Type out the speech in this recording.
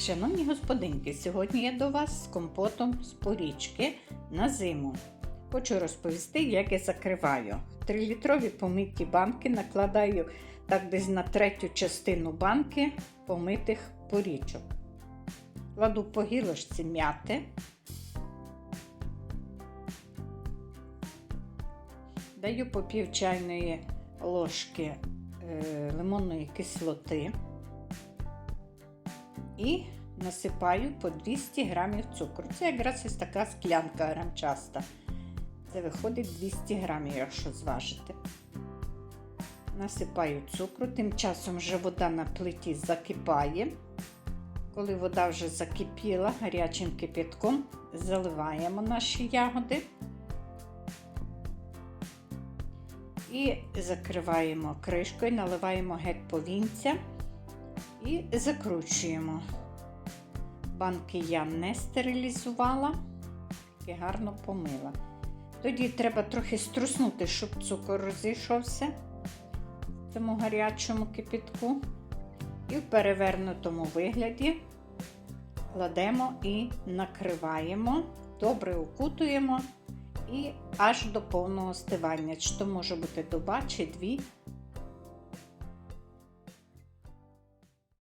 Шановні господинки, сьогодні я до вас з компотом з порічки на зиму. Хочу розповісти, як я закриваю. В 3-літрові помиті банки накладаю так десь на третю частину банки помитих порічок. Кладу по гілочці м'яти. Даю по пів чайної ложки е, лимонної кислоти і насипаю по 200 грамів цукру. Це якраз ось така склянка грамчаста. Це виходить 200 грамів, якщо зважити. Насипаю цукру, тим часом вже вода на плиті закипає. Коли вода вже закипіла гарячим кипятком, заливаємо наші ягоди і закриваємо кришкою, наливаємо геть повінця і закручуємо. Банки я не стерилізувала, тільки гарно помила. Тоді треба трохи струснути, щоб цукор розійшовся в цьому гарячому кипятку. І в перевернутому вигляді кладемо і накриваємо, добре укутуємо і аж до повного остивання. Чи то може бути доба чи дві,